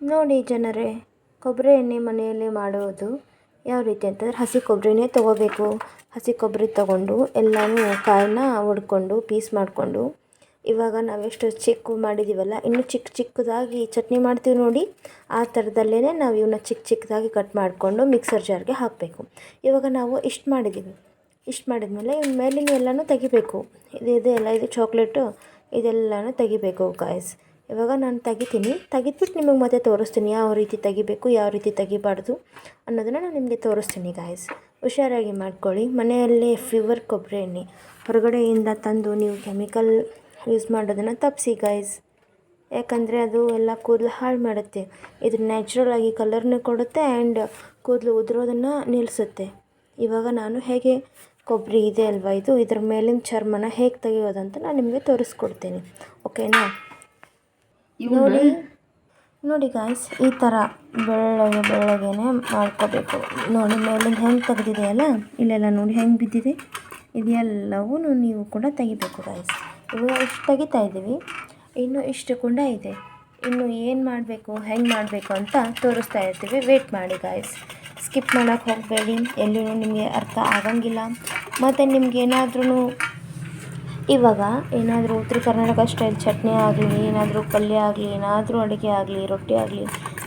ನೋಡಿ ಜನರೇ, ಕೊಬ್ಬರಿ ಎಣ್ಣೆ ಮನೆಯಲ್ಲೇ ಮಾಡೋದು ಯಾವ ರೀತಿ ಅಂತಂದರೆ ಹಸಿ ಕೊಬ್ಬರಿನೇ ತೊಗೋಬೇಕು. ಹಸಿ ಕೊಬ್ಬರಿ ತೊಗೊಂಡು ಎಲ್ಲನೂ ಕಾಯನ್ನ ಹೊಡ್ಕೊಂಡು ಪೀಸ್ ಮಾಡಿಕೊಂಡು. ಇವಾಗ ನಾವೆಷ್ಟು ಚಿಕ್ಕ ಮಾಡಿದ್ದೀವಲ್ಲ ಇನ್ನೂ ಚಿಕ್ಕ ಚಿಕ್ಕದಾಗಿ ಚಟ್ನಿ ಮಾಡ್ತೀವಿ ನೋಡಿ. ಆ ಥರದಲ್ಲೇ ನಾವು ಇವನ್ನ ಚಿಕ್ಕ ಚಿಕ್ಕದಾಗಿ ಕಟ್ ಮಾಡಿಕೊಂಡು ಮಿಕ್ಸರ್ ಜಾರ್ಗೆ ಹಾಕಬೇಕು. ಇವಾಗ ನಾವು ಇಷ್ಟು ಮಾಡಿದ್ದೀವಿ ಇಷ್ಟು ಮಾಡಿದ್ಮೇಲೆ ಇವ್ನ ಮೇಲಿನ ಎಲ್ಲನೂ ತೆಗಿಬೇಕು. ಇದು ಇದೆಲ್ಲ ಇದು ಚಾಕ್ಲೇಟು, ಇದೆಲ್ಲನೂ ತೆಗಿಬೇಕು ಗಾಯ್ಸ್ ಇವಾಗ ನಾನು ತೆಗಿತೀನಿ. ತೆಗೆದ್ಬಿಟ್ಟು ನಿಮಗೆ ಮತ್ತೆ ತೋರಿಸ್ತೀನಿ ಯಾವ ರೀತಿ ತೆಗಿಬೇಕು, ಯಾವ ರೀತಿ ತೆಗಿಬಾರ್ದು ಅನ್ನೋದನ್ನು ನಾನು ನಿಮಗೆ ತೋರಿಸ್ತೀನಿ ಗಾಯ್ಸ್ ಹುಷಾರಾಗಿ ಮಾಡ್ಕೊಳ್ಳಿ. ಮನೆಯಲ್ಲೇ ಫೀವರ್ ಕೊಬ್ಬರಿ ಎಣ್ಣೆ ಹೊರಗಡೆಯಿಂದ ತಂದು ನೀವು ಕೆಮಿಕಲ್ ಯೂಸ್ ಮಾಡೋದನ್ನು ತಪ್ಪಿಸಿ ಗಾಯ್ಸ್ ಯಾಕಂದರೆ ಅದು ಎಲ್ಲ ಕೂದಲು ಹಾಳು ಮಾಡುತ್ತೆ. ಇದು ನ್ಯಾಚುರಲ್ ಆಗಿ ಕಲರ್ನ ಕೊಡುತ್ತೆ ಆ್ಯಂಡ್ ಕೂದಲು ಉದುರೋದನ್ನು ನಿಲ್ಲಿಸುತ್ತೆ ಇವಾಗ ನಾನು ಹೇಗೆ ಕೊಬ್ಬರಿ ಇದೆ ಅಲ್ವಾ ಇದು? ಇದ್ರ ಮೇಲಿನ ಚರ್ಮನ ಹೇಗೆ ತೆಗೆಯೋದಂತ ನಾನು ನಿಮಗೆ ತೋರಿಸ್ಕೊಡ್ತೀನಿ. ಓಕೆನಾ ನೋಡಿ. ನೋಡಿ ಗಾಯ್ಸ್ ಈ ಥರ ಬೆಳ್ಳಗೆ ಬೆಳ್ಳಗೆನೆ ಮಾಡ್ಕೋಬೇಕು. ನೋಡಿ, ಮೇಲಿಂದ ಹೆಂಗೆ ತೆಗೆದಿದೆಯಲ್ಲ ಇಲ್ಲೆಲ್ಲ ನೋಡಿ ಹೆಂಗೆ ಬಿದ್ದಿದೆ. ಇದೆಲ್ಲವೂ ನೀವು ಕೂಡ ತೆಗಿಬೇಕು ಗಾಯ್ಸ್ ಇವಾಗ ಇಷ್ಟು ತೆಗಿತಾ ಇದ್ದೀವಿ. ಇನ್ನು ಇಷ್ಟು ಕೂಡ ಇದೆ. ಇನ್ನು ಏನು ಮಾಡಬೇಕು, ಹೆಂಗೆ ಮಾಡಬೇಕು ಅಂತ ತೋರಿಸ್ತಾ ಇರ್ತೀವಿ. ವೇಟ್ ಮಾಡಿ ಗಾಯ್ಸ್ ಸ್ಕಿಪ್ ಮಾಡೋಕ್ಕೆ ಹೋಗಬೇಡಿ. ಎಲ್ಲೂ ನಿಮಗೆ ಅರ್ಥ ಆಗಂಗಿಲ್ಲ. ಮತ್ತು ನಿಮ್ಗೆ ಏನಾದ್ರೂ ಇವಾಗ ಏನಾದರೂ ಉತ್ತರ ಕರ್ನಾಟಕ ಸ್ಟೈಲ್ ಚಟ್ನಿ ಆಗಲಿ, ಏನಾದರೂ ಪಲ್ಯ ಆಗಲಿ, ಏನಾದರೂ ಅಡುಗೆ ಆಗಲಿ, ರೊಟ್ಟಿ ಆಗಲಿ,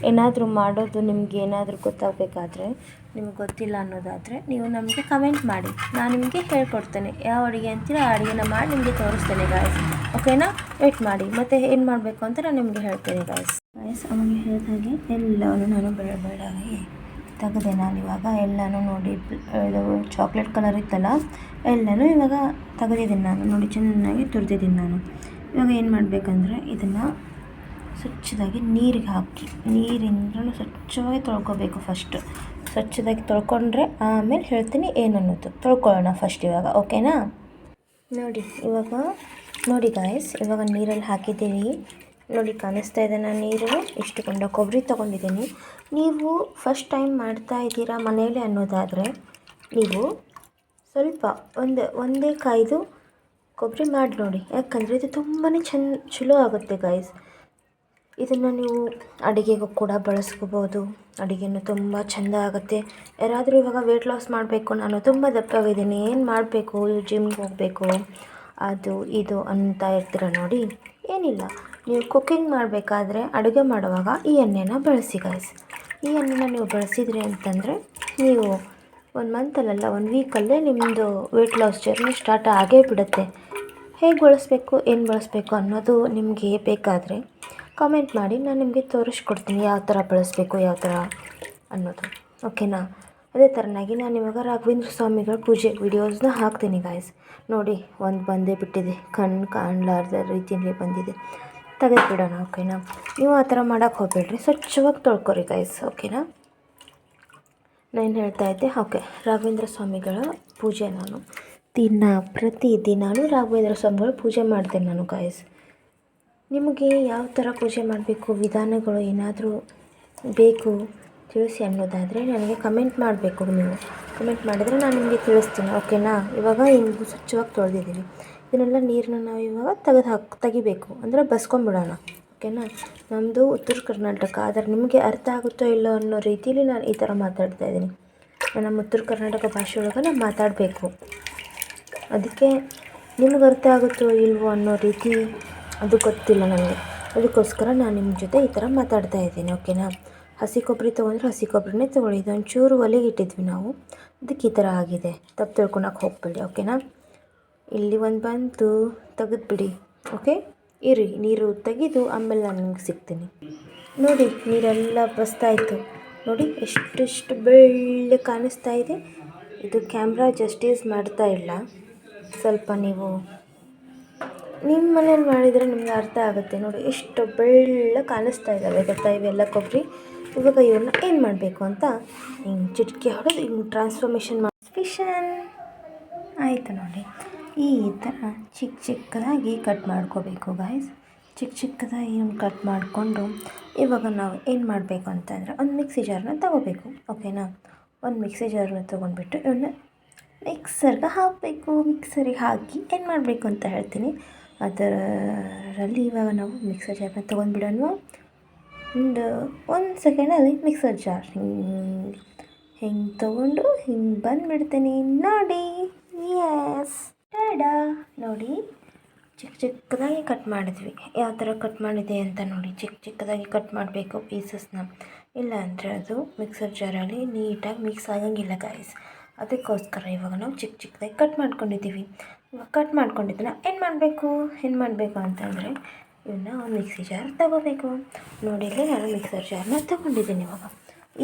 ಏನಾದರೂ ಮಾಡೋದು ನಿಮ್ಗೆ ಏನಾದರೂ ಗೊತ್ತಾಗಬೇಕಾದ್ರೆ, ನಿಮ್ಗೆ ಗೊತ್ತಿಲ್ಲ ಅನ್ನೋದಾದರೆ ನೀವು ನಮಗೆ ಕಮೆಂಟ್ ಮಾಡಿ. ನಾನು ನಿಮಗೆ ಹೇಳ್ಕೊಡ್ತೇನೆ. ಯಾವ ಅಡುಗೆ ಅಂತೀರ ಆ ಅಡುಗೆನ ಮಾಡಿ ನಿಮಗೆ ತೋರಿಸ್ತೇನೆ ಗಾಯ್ಸ್ ಓಕೆನಾ ವೇಟ್ ಮಾಡಿ. ಮತ್ತು ಏನು ಮಾಡಬೇಕು ಅಂತ ನಾನು ನಿಮಗೆ ಹೇಳ್ತೇನೆ ಗಾಯ್ಸ್ ಗಾಯ್ಸ್ ಅವಾಗ ಹೇಳಿದಾಗೆ ಎಲ್ಲವನ್ನು ನಾನು ಬೇಡ ತೆಗೆದೆ ನಾನು ಇವಾಗ ಎಲ್ಲನೂ ನೋಡಿ, ಇದು ಚಾಕ್ಲೇಟ್ ಕಲರ್ ಇತ್ತಲ್ಲ, ಎಲ್ಲನೂ ಇವಾಗ ತೆಗೆದಿದ್ದೀನಿ ನಾನು. ನೋಡಿ, ಚೆನ್ನಾಗಿ ತುರಿದಿದ್ದೀನಿ ನಾನು. ಇವಾಗ ಏನು ಮಾಡಬೇಕಂದ್ರೆ ಇದನ್ನು ಸ್ವಚ್ಛದಾಗಿ ನೀರಿಗೆ ಹಾಕಿ ನೀರಿಂದ ಸ್ವಚ್ಛವಾಗಿ ತೊಳ್ಕೊಬೇಕು ಫಸ್ಟ್ ಸ್ವಚ್ಛದಾಗಿ ತೊಳ್ಕೊಂಡ್ರೆ ಆಮೇಲೆ ಹೇಳ್ತೀನಿ ಏನು ಅನ್ನೋದು. ತೊಳ್ಕೊಳ್ಳೋಣ ಫಸ್ಟ್ ಇವಾಗ ಓಕೆನಾ ನೋಡಿ, ಇವಾಗ, ನೋಡಿ ಗಾಯ್ಸ್ ಇವಾಗ ನೀರಲ್ಲಿ ಹಾಕಿದ್ದೀನಿ ನೋಡಿ ಕಾಣಿಸ್ತಾ ಇದೆ. ನಾನು ನೀರು, ಇಷ್ಟು ಕೊಂಡ ಕೊಬ್ಬರಿ ತೊಗೊಂಡಿದ್ದೀನಿ. ನೀವು ಫಸ್ಟ್ ಟೈಮ್ ಮಾಡ್ತಾ ಇದ್ದೀರಾ ಮನೆಯಲ್ಲಿ ಅನ್ನೋದಾದರೆ, ನೀವು ಸ್ವಲ್ಪ ಒಂದು, ಒಂದೇ ಕಾಯ್ದು ಕೊಬ್ಬರಿ ಮಾಡಿ ನೋಡಿ. ಯಾಕಂದರೆ ಇದು ತುಂಬಾ ಚೆನ್ನ ಚಲೋ ಆಗುತ್ತೆ ಗಾಯ್ಸ್ ಇದನ್ನು ನೀವು ಅಡುಗೆಗೂ ಕೂಡ ಬಳಸ್ಕೋಬೋದು. ಅಡುಗೆನೂ ತುಂಬ ಚೆಂದ ಆಗುತ್ತೆ. ಯಾರಾದರೂ ಇವಾಗ ವೆಯ್ಟ್ ಲಾಸ್ ಮಾಡಬೇಕು, ನಾನು ತುಂಬ ದಪ್ಪಾಗಿದ್ದೀನಿ. ಏನು ಮಾಡಬೇಕು? ಜಿಮ್ಗೆ ಹೋಗಬೇಕು? ಅದು, ಇದು ಅಂತ ಇರ್ತೀರ ನೋಡಿ. ಏನಿಲ್ಲ. ನೀವು ಕುಕ್ಕಿಂಗ್ ಮಾಡಬೇಕಾದ್ರೆ ಅಡುಗೆ ಮಾಡುವಾಗ ಈ ಎಣ್ಣೆನ ಬಳಸಿ ಗೈಸ್ ಈ ಎಣ್ಣೆನ ನೀವು ಬಳಸಿದ್ರಿ ಅಂತಂದರೆ ನೀವು ಒಂದು ಮಂತಲ್ಲೆಲ್ಲ ಒಂದು ವೀಕಲ್ಲೇ ನಿಮ್ಮದು ವೆಯ್ಟ್ ಲಾಸ್ ಜರ್ನಿ ಸ್ಟಾರ್ಟ್ ಆಗೇ ಬಿಡುತ್ತೆ. ಹೇಗೆ ಬಳಸಬೇಕು, ಏನು ಬಳಸಬೇಕು ಅನ್ನೋದು ನಿಮಗೆ ಬೇಕಾದರೆ ಕಾಮೆಂಟ್ ಮಾಡಿ, ನಾನು ನಿಮಗೆ ತೋರಿಸ್ಕೊಡ್ತೀನಿ ಯಾವ ಥರ ಬಳಸಬೇಕು, ಯಾವ ಥರ ಅನ್ನೋದು. ಓಕೆನಾ ಅದೇ ಥರನಾಗಿ ನಾನು ಇವಾಗ ರಾಘವೇಂದ್ರ ಸ್ವಾಮಿಗಳ ಪೂಜೆ ವಿಡಿಯೋಸ್ನ ಹಾಕ್ತೀನಿ ಗಾಯಸ್ ನೋಡಿ, ಒಂದು ಬಂದೇ ಬಿಟ್ಟಿದೆ. ಕಣ್ಣು ಕಾಣಲಾರ್ದ ರೀತಿಯಲ್ಲಿ ಬಂದಿದೆ. ತೆಗೆದುಬಿಡೋಣ ಓಕೆನಾ ನೀವು ಆ ಥರ ಮಾಡೋಕ್ಕೆ ಹೋಗಬೇಡ್ರಿ. ಸ್ವಚ್ಛವಾಗಿ ತೊಳ್ಕೊರಿ ಗೈಸ್ ಓಕೆನಾ ನಾನು ಹೇಳ್ತಾ ಇದ್ದೆ ಓಕೆ ರಾಘವೇಂದ್ರ ಸ್ವಾಮಿಗಳ ಪೂಜೆ ನಾನು. ದಿನ ಪ್ರತಿ ದಿನಾನು ರಾಘವೇಂದ್ರ ಸ್ವಾಮಿಗಳ ಪೂಜೆ ಮಾಡಿದೆ ನಾನು ಗೈಸ್ ನಿಮಗೆ ಯಾವ ಥರ ಪೂಜೆ ಮಾಡಬೇಕು, ವಿಧಾನಗಳು ಏನಾದರೂ ಬೇಕು ತಿಳಿಸಿ ಅನ್ನೋದಾದರೆ ನನಗೆ ಕಮೆಂಟ್ ಮಾಡಬೇಕು ನೀವು. ಕಮೆಂಟ್ ಮಾಡಿದರೆ ನಾನು ನಿಮಗೆ ತಿಳಿಸ್ತೀನಿ ಓಕೆನಾ ಇವಾಗ ಹಿಂಗೆ ಸ್ವಚ್ಛವಾಗಿ ತೊಳೆದಿದ್ದೀನಿ ಇದನ್ನೆಲ್ಲ ನೀರನ್ನ ನಾವು ಇವಾಗ ತೆಗೆದು ಹಾಕಿ, ತೆಗಿಬೇಕು. ಅಂದರೆ ಬಸ್ಕೊಂಬಿಡೋಣ. ಓಕೆನಾ? ನಮ್ಮದು ಉತ್ತರ ಕರ್ನಾಟಕ. ಆದರೆ ನಿಮಗೆ ಅರ್ಥ ಆಗುತ್ತೋ ಇಲ್ಲೋ ಅನ್ನೋ ರೀತಿಯಲ್ಲಿ ನಾನು ಈ ಥರ ಮಾತಾಡ್ತಾ ಇದ್ದೀನಿ. ನಮ್ಮ ಉತ್ತರ ಕರ್ನಾಟಕ ಭಾಷೆ ಒಳಗೆ ನಾನು ಮಾತಾಡಬೇಕು. ಅದಕ್ಕೆ ನಿಮ್ಗೆ ಅರ್ಥ ಆಗುತ್ತೋ ಇಲ್ವೋ ಅನ್ನೋ ರೀತಿ ಅದು ಗೊತ್ತಿಲ್ಲ ನನಗೆ ಅದಕ್ಕೋಸ್ಕರ ನಾನು ನಿಮ್ಮ ಜೊತೆ ಈ ಥರ ಮಾತಾಡ್ತಾ ಇದ್ದೀನಿ. ಓಕೆನಾ? ಹಸಿ ಕೊಬ್ಬರಿ ತೊಗೊಂಡ್ರೆ ಹಸಿ ಕೊಬ್ಬರಿನೇ ತೊಗೊಳ್ಳಿ. ಇದೊಂಚೂರು ಒಲೆಗೆ ಇಟ್ಟಿದ್ವಿ ನಾವು. ಅದಕ್ಕೆ ಈ ಥರ ಆಗಿದೆ. ತಪ್ಪು ತಿಳ್ಕೊಳಕ್ಕೆ ಹೋಗಬೇಡಿ. ಓಕೆನಾ? ಇಲ್ಲಿ ಒಂದು ಬಂತು ತೆಗೆದ್ಬಿಡಿ ಓಕೆ ಇರಿ, ನೀರು ತೆಗೆದು ಆಮೇಲೆ ನಾನು ನಿಮ್ಗೆ ಸಿಗ್ತೀನಿ. ನೋಡಿ, ನೀರೆಲ್ಲ ಬಸ್ತಾಯಿತು ನೋಡಿ, ಎಷ್ಟೆಷ್ಟು ಬೆಳ್ಳಿ ಕಾಣಿಸ್ತಾ ಇದೆ. ಇದು ಕ್ಯಾಮ್ರಾ ಜಸ್ಟೀಸ್ ಮಾಡ್ತಾ ಇಲ್ಲ. ಸ್ವಲ್ಪ ನೀವು ನಿಮ್ಮ ಮನೇಲಿ ಮಾಡಿದರೆ ನಿಮ್ಗೆ ಅರ್ಥ ಆಗುತ್ತೆ. ನೋಡಿ, ಎಷ್ಟು ಬೆಳ್ಳ ಕಾಣಿಸ್ತಾ ಇದ್ದಾವೆ ಗೊತ್ತಾ? ಇವೆಲ್ಲ ಕೊಬ್ಬರಿ ಇವಾಗ ಇವ್ರನ್ನ ಏನು ಮಾಡಬೇಕು ಅಂತ ಹಿಂಗೆ ಚಿಟಿಕೆ ಹೊಡೆದು ಹಿಂಗೆ ಟ್ರಾನ್ಸ್ಫಾರ್ಮೇಷನ್ ಮಾಡಿ ಫಿಶನ್ ಆಯಿತು ನೋಡಿ. ಈ ಥರ ಚಿಕ್ಕ ಚಿಕ್ಕದಾಗಿ ಕಟ್ ಮಾಡ್ಕೋಬೇಕು ಗಾಯ್ಸ್ ಚಿಕ್ಕ ಚಿಕ್ಕದಾಗಿ ಕಟ್ ಮಾಡಿಕೊಂಡು ಇವಾಗ ನಾವು ಏನು ಮಾಡಬೇಕು ಅಂತಂದರೆ ಒಂದು ಮಿಕ್ಸಿ ಜಾರನ್ನ ತಗೋಬೇಕು ಓಕೆನಾ ಒಂದು ಮಿಕ್ಸಿ ಜಾರನ್ನ ತೊಗೊಂಡ್ಬಿಟ್ಟು ಇವನ್ನ ಮಿಕ್ಸರ್ಗೆ ಹಾಕಬೇಕು. ಮಿಕ್ಸರಿಗೆ ಹಾಕಿ ಏನು ಮಾಡಬೇಕು ಅಂತ ಹೇಳ್ತೀನಿ. ಅದರಲ್ಲಿ ಇವಾಗ ನಾವು ಮಿಕ್ಸರ್ ಜಾರನ್ನ ತೊಗೊಂಡ್ಬಿಡೋಣ ಒಂದು ಒಂದು ಸೆಕೆಂಡಲ್ಲಿ ಮಿಕ್ಸರ್ ಜಾರ್ ಹಿಂಗೆ ಹಿಂಗೆ ತೊಗೊಂಡು ಹಿಂಗೆ ಬಂದುಬಿಡ್ತೀನಿ. ನೋಡಿ ಎಸ್ ಟಾಡಾ ನೋಡಿ ಚಿಕ್ಕ ಚಿಕ್ಕದಾಗಿ ಕಟ್ ಮಾಡಿದ್ವಿ. ಯಾವ ಥರ ಕಟ್ ಮಾಡಿದೆ ಅಂತ ನೋಡಿ ಚಿಕ್ಕ ಚಿಕ್ಕದಾಗಿ ಕಟ್ ಮಾಡಬೇಕು ಪೀಸಸ್ನ ಇಲ್ಲ ಅಂದರೆ ಅದು ಮಿಕ್ಸರ್ ಜಾರಲ್ಲಿ ನೀಟಾಗಿ ಮಿಕ್ಸ್ ಆಗೋಂಗಿಲ್ಲ ಗಾಯ್ಸ್ ಅದಕ್ಕೋಸ್ಕರ ಇವಾಗ ನಾವು ಚಿಕ್ಕ ಚಿಕ್ಕದಾಗಿ ಕಟ್ ಮಾಡ್ಕೊಂಡಿದ್ದೀವಿ. ಇವಾಗ ಕಟ್ ಮಾಡ್ಕೊಂಡಿದ್ದನ್ನ ಏನು ಮಾಡಬೇಕು? ಏನು ಮಾಡಬೇಕು ಅಂತಂದರೆ ಇವನ್ನ ಮಿಕ್ಸಿ ಜಾರ್ ತಗೋಬೇಕು. ನೋಡಿ, ಇಲ್ಲಿ ನಾನು ಮಿಕ್ಸರ್ ಜಾರ್ನ ತಗೊಂಡಿದ್ದೀನಿ ಇವಾಗ.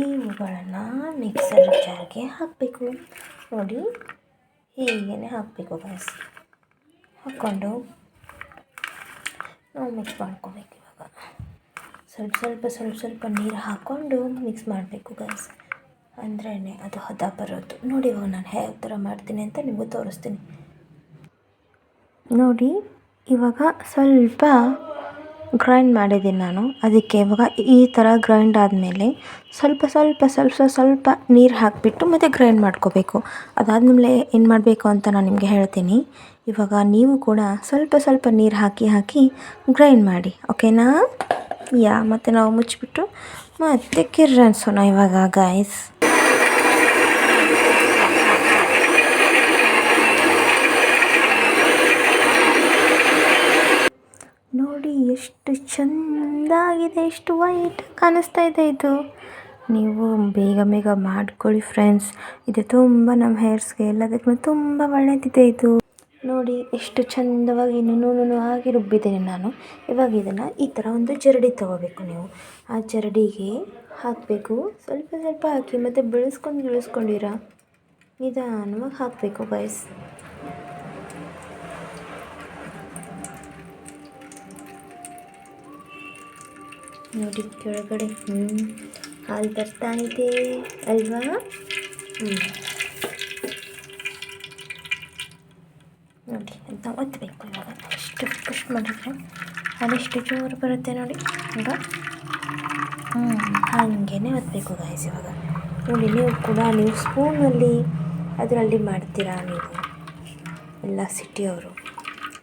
ಇವುಗಳನ್ನು ಮಿಕ್ಸರ್ ಜಾರ್ಗೆ ಹಾಕಬೇಕು. ನೋಡಿ ಹೀಗೇ ಹಾಕಬೇಕು ಗಾಯ್ಸ್ ಹಾಕ್ಕೊಂಡು ನಾವು ಮಿಕ್ಸ್ ಮಾಡ್ಕೋಬೇಕು ಇವಾಗ. ಸ್ವಲ್ಪ ಸ್ವಲ್ಪ ಸ್ವಲ್ಪ ಸ್ವಲ್ಪ ನೀರು ಹಾಕ್ಕೊಂಡು ಮಿಕ್ಸ್ ಮಾಡಬೇಕು ಗೈಸ್ ಅಂದ್ರೇ ಅದು ಹದ ಬರೋದು. ನೋಡಿ ಇವಾಗ ನಾನು ಯಾವ ಥರ ಮಾಡ್ತೀನಿ ಅಂತ ನಿಮಗೂ ತೋರಿಸ್ತೀನಿ. ನೋಡಿ ಇವಾಗ ಸ್ವಲ್ಪ ಗ್ರೈಂಡ್ ಮಾಡಿದ್ದೀನಿ ನಾನು. ಅದಕ್ಕೆ ಇವಾಗ ಈ ಥರ ಗ್ರೈಂಡ್ ಆದಮೇಲೆ ಸ್ವಲ್ಪ ಸ್ವಲ್ಪ ಸ್ವಲ್ಪ ಸ್ವಲ್ಪ ನೀರು ಹಾಕಿಬಿಟ್ಟು ಮತ್ತೆ ಗ್ರೈಂಡ್ ಮಾಡ್ಕೋಬೇಕು. ಅದಾದಮೇಲೆ ಏನು ಮಾಡಬೇಕು ಅಂತ ನಾನು ನಿಮಗೆ ಹೇಳ್ತೀನಿ. ಇವಾಗ ನೀವು ಕೂಡ ಸ್ವಲ್ಪ ಸ್ವಲ್ಪ ನೀರು ಹಾಕಿ ಹಾಕಿ ಗ್ರೈಂಡ್ ಮಾಡಿ. ಓಕೆನಾ? ಯಾ, ಮತ್ತು ನಾವು ಮುಚ್ಚಿಬಿಟ್ಟು ಮತ್ತೆ ಕಿರ್ರ ಅನ್ಸೋಣ ಇವಾಗ ಗಾಯ್ಸ್ ನೋಡಿ ಎಷ್ಟು ಚೆಂದಾಗಿದೆ, ಎಷ್ಟು ವೈಟ್ ಕಾಣಿಸ್ತಾ ಇದೆ ಇದು. ನೀವು ಬೇಗ ಬೇಗ ಮಾಡ್ಕೊಳ್ಳಿ ಫ್ರೆಂಡ್ಸ್ ಇದು ತುಂಬ ನಮ್ಮ ಹೇರ್ಸ್ಗೆ ಎಲ್ಲದಕ್ಕೂ ತುಂಬ ಒಳ್ಳೆಯದಿದೆ ಇದು. ನೋಡಿ, ಎಷ್ಟು ಚಂದವಾಗಿ ನೂನು ಆಗಿ ರುಬ್ಬಿದ್ದೇನೆ ನಾನು. ಇವಾಗ ಇದನ್ನು ಈ ಥರ ಒಂದು ಜರಡಿ ತೊಗೋಬೇಕು ನೀವು. ಆ ಜರಡಿಗೆ ಹಾಕಬೇಕು. ಸ್ವಲ್ಪ ಸ್ವಲ್ಪ ಹಾಕಿ ಮತ್ತು ಬೆಳೆಸ್ಕೊಂಡು ಗಿಳಿಸ್ಕೊಂಡಿರ ನಿಧಾನವಾಗಿ ಹಾಕಬೇಕು ಗೈಸ್ ನೋಡಿ, ಕೆಳಗಡೆ ಹ್ಞೂ ಹಾಲು ಬರ್ತಾ ಇದೆ ಅಲ್ವಾ? ಹ್ಞೂ ನೋಡಿ, ಅಂತ ಒತ್ತಬೇಕು ಇವಾಗ. ಎಷ್ಟು ಪುಷ್ ಮಾಡಿದ್ರೆ ಅದೆಷ್ಟು ಜೋರು ಬರುತ್ತೆ ನೋಡಿ. ಈಗ ಹ್ಞೂ ಹಾಗೇ ಒತ್ತಬೇಕು ಗಾಯ್ಸ್ ಇವಾಗ. ನೋಡಿ, ನೀವು ಕೂಡ ನೀವು ಸ್ಪೂನಲ್ಲಿ ಅದರಲ್ಲಿ ಮಾಡ್ತೀರಾ ನೀವು? ಎಲ್ಲ ಸಿಟಿಯವರು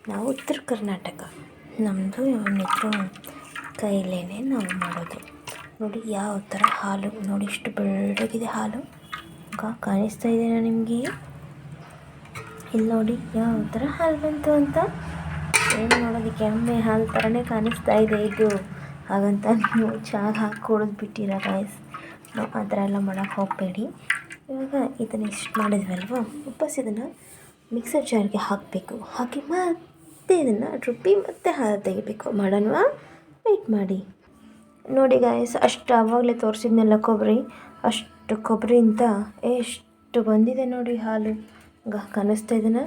ನಾವು ಉತ್ತರ ಕರ್ನಾಟಕ. ನಮ್ಮದು ಇವನಿದ್ರು ಕೈಲೇ ನಾವು ಮಾಡೋದು. ನೋಡಿ ಯಾವ ಥರ ಹಾಲು, ನೋಡಿ ಇಷ್ಟು ಬೆಳ್ಳಗಿದೆ ಹಾಲು. ಕಾಣಿಸ್ತಾ ಇದೆಯಾ ನಿಮಗೆ? ಇಲ್ಲಿ ನೋಡಿ ಯಾವ ಥರ ಹಾಲು ಬಂತು ಅಂತ. ಏನು ಮಾಡೋದು ಎಮ್ಮೆ ಹಾಲು ಥರನೇ ಕಾಣಿಸ್ತಾ ಇದೆ ಇದು. ಹಾಗಂತ ನೀವು ಚಹಾ ಹಾಕಿ ಕುಡಿದು ಬಿಟ್ಟಿರ ಗಾಯ್ಸ್ ನಾವು ಆ ಥರ ಎಲ್ಲ ಮಾಡೋಕ್ಕೆ ಹೋಗಬೇಡಿ. ಇವಾಗ ಇದನ್ನು ಇಷ್ಟು ಮಾಡಿದ್ವಲ್ವ? ವಾಪಸ್ ಇದನ್ನು ಮಿಕ್ಸರ್ ಜಾರ್ಗೆ ಹಾಕಬೇಕು. ಹಾಕಿ ಮತ್ತೆ ಇದನ್ನು ರುಬ್ಬಿ ಮತ್ತೆ ಹಾಲು ತೆಗಿಬೇಕು. ಮಾಡೋಣವಾ? ವೆಯ್ಟ್ ಮಾಡಿ ನೋಡಿ ಗಾಯ್ಸ್ ಅಷ್ಟು ಆವಾಗಲೇ ತೋರಿಸಿದ್ನಲ್ಲ ಕೊಬ್ಬರಿ. ಅಷ್ಟು ಕೊಬ್ಬರಿಯಿಂದ ಎಷ್ಟು ಬಂದಿದೆ ನೋಡಿ, ಹಾಲು. ಗ, ಕಾಣಿಸ್ತಾ ಇದೆನಾ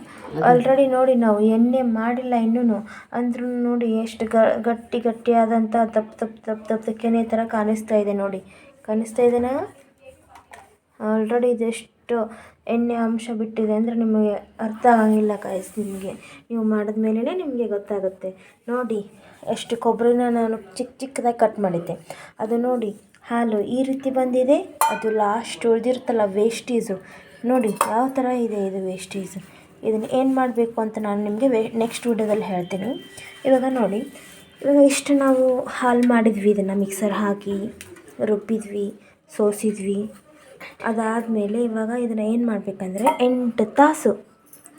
ಆಲ್ರೆಡಿ ನೋಡಿ ನಾವು ಎಣ್ಣೆ ಮಾಡಿಲ್ಲ ಇನ್ನೂ ಅಂದ್ರೂ ನೋಡಿ ಎಷ್ಟು ಗಟ್ಟಿ ಗಟ್ಟಿಯಾದಂಥ ದಪ್ಪ ದಪ್ಪ ದಪ್ಪ ದಪ್ಪ ಕೆನೆ ಥರ ಕಾಣಿಸ್ತಾ ಇದೆ ನೋಡಿ. ಕಾಣಿಸ್ತಾ ಇದೆನಾ ಆಲ್ರೆಡಿ ಇದೆಷ್ಟು ಎಣ್ಣೆ ಅಂಶ ಬಿಟ್ಟಿದೆ ಅಂದರೆ ನಿಮಗೆ ಅರ್ಥ ಆಗಂಗಿಲ್ಲ ಕಾಯಿಸ್ ನಿಮಗೆ. ನೀವು ಮಾಡಿದ ಮೇಲೇ ನಿಮಗೆ ಗೊತ್ತಾಗುತ್ತೆ. ನೋಡಿ ಎಷ್ಟು ಕೊಬ್ಬರಿನ ನಾನು ಚಿಕ್ಕ ಚಿಕ್ಕದಾಗಿ ಕಟ್ ಮಾಡಿದ್ದೆ. ಅದು ನೋಡಿ, ಹಾಲು ಈ ರೀತಿ ಬಂದಿದೆ, ಅದು ಲಾಸ್ಟ್ ಉಳಿದಿರುತ್ತಲ್ಲ ವೇಸ್ಟೀಸು ನೋಡಿ, ಯಾವ ಥರ ಇದೆ ಇದು ವೇಸ್ಟೀಸು ಇದನ್ನು ಏನು ಮಾಡಬೇಕು ಅಂತ ನಾನು ನಿಮಗೆ ವೇ ನೆಕ್ಸ್ಟ್ ವೀಡಿಯೋದಲ್ಲಿ ಹೇಳ್ತೀನಿ. ಇವಾಗ ನೋಡಿ, ಇವಾಗ ಇಷ್ಟು ನಾವು ಹಾಲು ಮಾಡಿದ್ವಿ, ಇದನ್ನು ಮಿಕ್ಸರ್ ಹಾಕಿ, ರುಬ್ಬಿದ್ವಿ, ಸೋಸಿದ್ವಿ. ಅದಾದಮೇಲೆ ಇವಾಗ ಇದನ್ನು ಏನು ಮಾಡಬೇಕಂದ್ರೆ ಎಂಟು ತಾಸು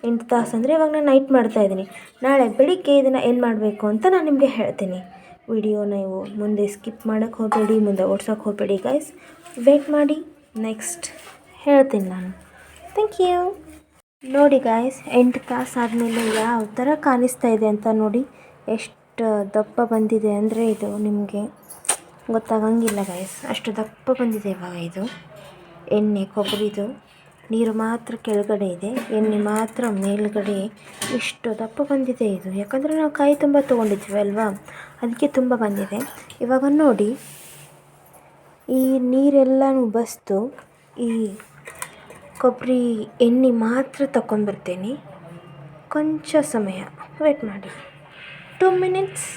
ಎಂಟು ತಾಸು ಅಂದರೆ ಇವಾಗ ನಾನು ನೈಟ್ ಮಾಡ್ತಾ ಇದ್ದೀನಿ. ನಾಳೆ ಬೆಳಿಗ್ಗೆ ಇದನ್ನು ಏನು ಮಾಡಬೇಕು ಅಂತ ನಾನು ನಿಮಗೆ ಹೇಳ್ತೀನಿ. ವಿಡಿಯೋ ನೀವು ಮುಂದೆ ಸ್ಕಿಪ್ ಮಾಡೋಕ್ಕೆ ಹೋಗಬೇಡಿ, ಮುಂದೆ ಓಡ್ಸೋಕ್ಕೆ ಹೋಗಬೇಡಿ ಗೈಸ್ ವೇಟ್ ಮಾಡಿ ನೆಕ್ಸ್ಟ್ ಹೇಳ್ತೀನಿ ನಾನು. ಥ್ಯಾಂಕ್ ಯು ನೋಡಿ ಗಾಯ್ಸ್ ಎಂಟು ತಾಸು ಆದಮೇಲೆ ಯಾವ ಥರ ಕಾಣಿಸ್ತಾ ಇದೆ ಅಂತ ನೋಡಿ. ಎಷ್ಟು ದಪ್ಪ ಬಂದಿದೆ ಅಂದರೆ ಇದು ನಿಮಗೆ ಗೊತ್ತಾಗಂಗಿಲ್ಲ ಗಾಯ್ಸ್ ಅಷ್ಟು ದಪ್ಪ ಬಂದಿದೆ ಇವಾಗ ಇದು. ಎಣ್ಣೆ ಕೊಬ್ಬರಿದು ನೀರು ಮಾತ್ರ ಕೆಳಗಡೆ ಇದೆ ಎಣ್ಣೆ ಮಾತ್ರ ಮೇಲುಗಡೆ ಇಷ್ಟು ದಪ್ಪ ಬಂದಿದೆ ಇದು. ಯಾಕಂದರೆ ನಾವು ಕಾಯಿ ತುಂಬ ತೊಗೊಂಡಿದ್ವಿ ಅಲ್ವಾ? ಅದಕ್ಕೆ ತುಂಬ ಬಂದಿದೆ. ಇವಾಗ ನೋಡಿ, ಈ ನೀರೆಲ್ಲನೂ ಬಸ್ತು, ಈ ಕೊಬ್ಬರಿ ಎಣ್ಣೆ ಮಾತ್ರ ತಗೊಂಡ್ಬರ್ತೇನೆ ಕೊಂಚ ಸಮಯ ವೇಟ್ ಮಾಡಿ. ಟು ಮಿನಿಟ್ಸ್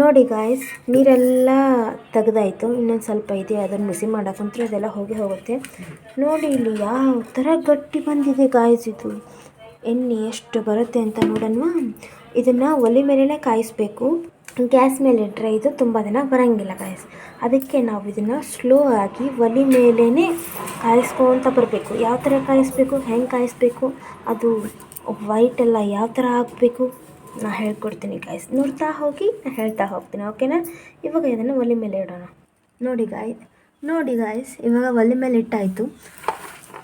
ನೋಡಿ ಗಾಯ್ಸ್ ನೀರೆಲ್ಲ ತೆಗ್ದಾಯಿತು. ಇನ್ನೊಂದು ಸ್ವಲ್ಪ ಇದೆ, ಅದನ್ನು ಬಿಸಿ ಮಾಡೋಕ್ಕಂತೂ ಅದೆಲ್ಲ ಹೋಗಿ ಹೋಗುತ್ತೆ. ನೋಡಿ ಇಲ್ಲಿ ಯಾವ ಥರ ಗಟ್ಟಿ ಬಂದಿದೆ ಗಾಯ್ಸ್ ಇದು. ಎಣ್ಣೆ ಎಷ್ಟು ಬರುತ್ತೆ ಅಂತ ನೋಡೋಣ ಇದನ್ನು ಒಲೆ ಮೇಲೇ ಕಾಯಿಸ್ಬೇಕು. ಗ್ಯಾಸ್ ಮೇಲೆ ಇಟ್ಟರೆ ಇದು ತುಂಬ ದಿನ ಬರೋಂಗಿಲ್ಲ ಗಾಯ್ಸ್ ಅದಕ್ಕೆ ನಾವು ಇದನ್ನು ಸ್ಲೋ ಆಗಿ ಒಲೆ ಮೇಲೇ ಕಾಯಿಸ್ಕೊತ ಬರಬೇಕು. ಯಾವ ಥರ ಕಾಯಿಸ್ಬೇಕು, ಹೆಂಗೆ ಕಾಯಿಸ್ಬೇಕು, ಅದು ವೈಟ್ ಎಲ್ಲ ಯಾವ ಥರ ಆಗಬೇಕು ನಾ ಹೇಳ್ಕೊಡ್ತೀನಿ ಗಾಯ್ಸ್ ನೋಡ್ತಾ ಹೋಗಿ ನಾನು ಹೇಳ್ತಾ ಹೋಗ್ತೀನಿ ಓಕೆನಾ ಇವಾಗ ಇದನ್ನು ಒಲೆ ಮೇಲೆ ಇಡೋಣ. ನೋಡಿ ಗಾಯ್ ನೋಡಿ ಗಾಯ್ಸ್ ಇವಾಗ ಒಲೆ ಮೇಲೆ ಇಟ್ಟಾಯಿತು.